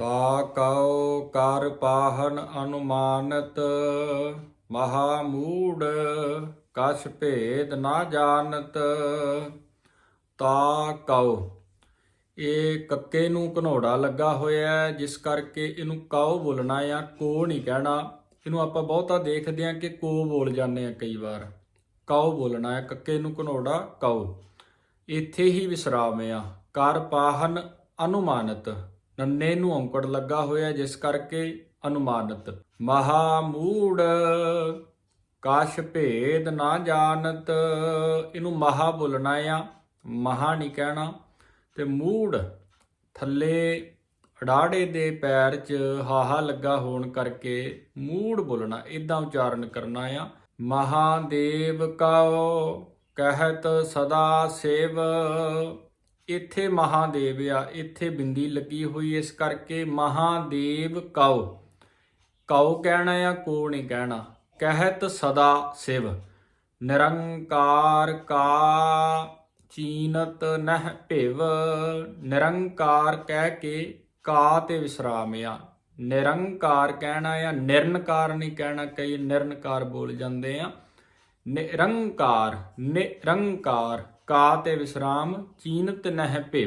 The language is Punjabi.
ਤਾ ਕਉ ਕਰ ਪਾਹਨ ਅਨੁਮਾਨਤ, ਮਹਾ ਮੂੜ ਕਛ ਭੇਦ ਨਾ ਜਾਣਤ। ਤਾ ਕਉ ਇਹ ਕੱਕੇ ਨੂੰ ਘਨੋੜਾ ਲੱਗਾ ਹੋਇਆ ਹੈ, ਜਿਸ ਕਰਕੇ ਇਹਨੂੰ ਕਾਉ ਬੋਲਣਾ ਆ ਕੋ ਨਹੀਂ ਕਹਿਣਾ। ਇਹਨੂੰ ਆਪਾਂ ਬਹੁਤਾ ਦੇਖਦੇ ਆ ਕਿ ਕੋ ਬੋਲ ਜਾਂਦੇ ਆ ਕਈ ਵਾਰ। ਕਾਉ ਬੋਲਣਾ ਹੈ, ਕੱਕੇ ਨੂੰ ਘਨੋੜਾ ਕਾਉ। ਇੱਥੇ ਹੀ ਵਿਸਰਾਮ ਆ। ਕਰ ਪਾਹਨ ਅਨੁਮਾਨਤ। ਨੰਨੇ ਨੂੰ ਔਂਕੜ ਲੱਗਾ ਹੋਇਆ ਜਿਸ ਕਰਕੇ ਅਨੁਮਾਨਤ। ਮਹਾ ਮੂੜ ਕਾਸ਼ ਭੇਦ ਨਾ ਜਾਣਤ, ਇਹਨੂੰ ਮਹਾ ਬੋਲਣਾ ਆ, ਮਹਾ ਨਹੀਂ ਕਹਿਣਾ। ਤੇ ਮੂੜ, ਥੱਲੇ ਅੜਾੜੇ ਦੇ ਪੈਰ 'ਚ ਹਾਹਾ ਲੱਗਾ ਹੋਣ ਕਰਕੇ ਮੂੜ ਬੋਲਣਾ ਇਦਾਂ ਉਚਾਰਨ ਕਰਨਾ ਆ। ਮਹਾਦੇਵ ਕਉ ਕਹਿਤ ਸਦਾ ਸੇਵ ਇੱਥੇ ਮਹਾਦੇਵ ਆ, ਇੱਥੇ ਬਿੰਦੀ ਲੱਗੀ ਹੋਈ ਇਸ ਕਰਕੇ ਮਹਾਦੇਵ ਕਉ। ਕਉ ਕਹਿਣਾ ਆ ਕੋ ਨਹੀਂ ਕਹਿਣਾ? ਕਹਿਤ ਸਦਾ ਸਿਵ। ਨਿਰੰਕਾਰ ਕਾ ਚੀਨਤ ਨਹਿ ਭਿਵ। ਨਿਰੰਕਾਰ ਕਹਿ ਕੇ ਕਾ ਤੇ ਵਿਸਰਾਮ ਆ। ਨਿਰੰਕਾਰ ਕਹਿਣਾ ਆ ਨਿਰਨਕਾਰ ਨਹੀਂ ਕਹਿਣਾ, ਕਈ ਨਿਰਨਕਾਰ ਬੋਲ ਜਾਂਦੇ ਆ। ਨਿਰੰਕਾਰ ਨਿਰੰਕਾਰ। ਕਾ ਤੇ ਵਿਸਰਾਮ ਚੀਨਤ ਨਹਿ ਭਿਵ।